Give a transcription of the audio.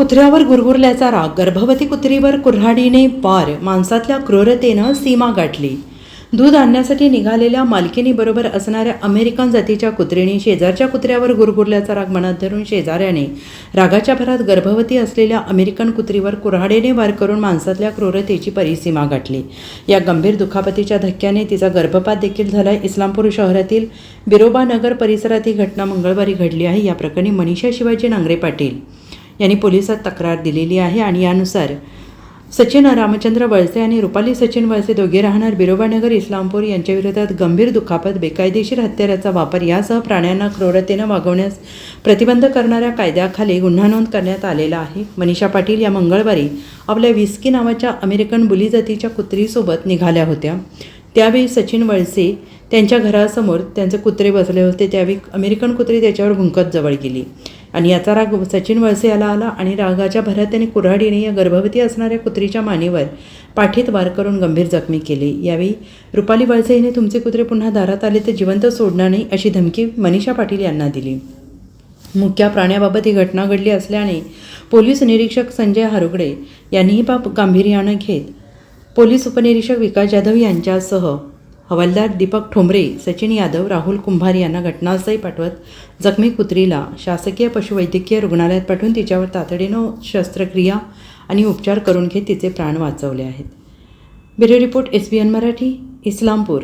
कुत्र्यावर गुरगुरल्याचा राग गर्भवती कुत्रीवर कुऱ्हाडीने पार माणसातल्या क्रूरतेनं सीमा गाठली. दूध आणण्यासाठी निघालेल्या मालकिनीबरोबर असणाऱ्या अमेरिकन जातीच्या कुत्रीने शेजारच्या कुत्र्यावर गुरगुरल्याचा राग मनात धरून शेजाऱ्याने रागाच्या भरात गर्भवती असलेल्या अमेरिकन कुत्रीवर कुऱ्हाडीने वार करून माणसातल्या क्रूरतेची परिसीमा गाठली. या गंभीर दुखापतीच्या धक्क्याने तिचा गर्भपात देखील झाला इस्लामपूर शहरातील बिरोबा नगर परिसरात ही घटना मंगळवारी घडली आहे. या प्रकरणी मनीषा शिवाजी नांगरे पाटील यांनी पोलिसात तक्रार दिलेली आहे आणि यानुसार सचिन रामचंद्र वळसे आणि रुपाली सचिन वळसे दोघे राहणार बिरोबानगर इस्लामपूर यांच्याविरोधात गंभीर दुखापत बेकायदेशीर हत्याराचा वापर यासह प्राण्यांना क्रूरतेनं वागवण्यास प्रतिबंध करणाऱ्या कायद्याखाली गुन्हा नोंद करण्यात आलेला आहे. मनीषा पाटील या मंगळवारी आपल्या विस्की नावाच्या अमेरिकन बुली जातीच्या कुत्रीसोबत निघाल्या होत्या. त्यावेळी सचिन वळसे त्यांच्या घरासमोर त्यांचे कुत्रे बसले होते. त्यावेळी अमेरिकन कुत्री त्याच्यावर भुंकत जवळ गेली. आणि याचा राग सचिन वळसे याला आला आणि रागाच्या भरात त्याने कुऱ्हाडीने या गर्भवती असणाऱ्या कुत्रीच्या मानेवर पाठीत वार करून गंभीर जखमी केली. यावेळी रुपाली वळसे हिने तुमचे कुत्रे पुन्हा दारात आले तर जिवंत सोडणार नाही अशी धमकी मनीषा पाटील यांना दिली. मुक्या प्राण्याबाबत ही घटना घडली असल्याने पोलीस निरीक्षक संजय हारुगडे यांनीही बाब गांभीर्यानं घेत पोलीस उपनिरीक्षक विकास जाधव यांच्यासह हवालदार दीपक ठोंबरे सचिन यादव राहुल कुंभार यांना घटनास्थळी पाठवत जखमी कुत्रीला शासकीय पशुवैद्यकीय रुग्णालयात पाठवून तिच्यावर तातडीनं शस्त्रक्रिया आणि उपचार करून घेत तिचे प्राण वाचवले आहेत. Bureau report S B N Marathi Islampur.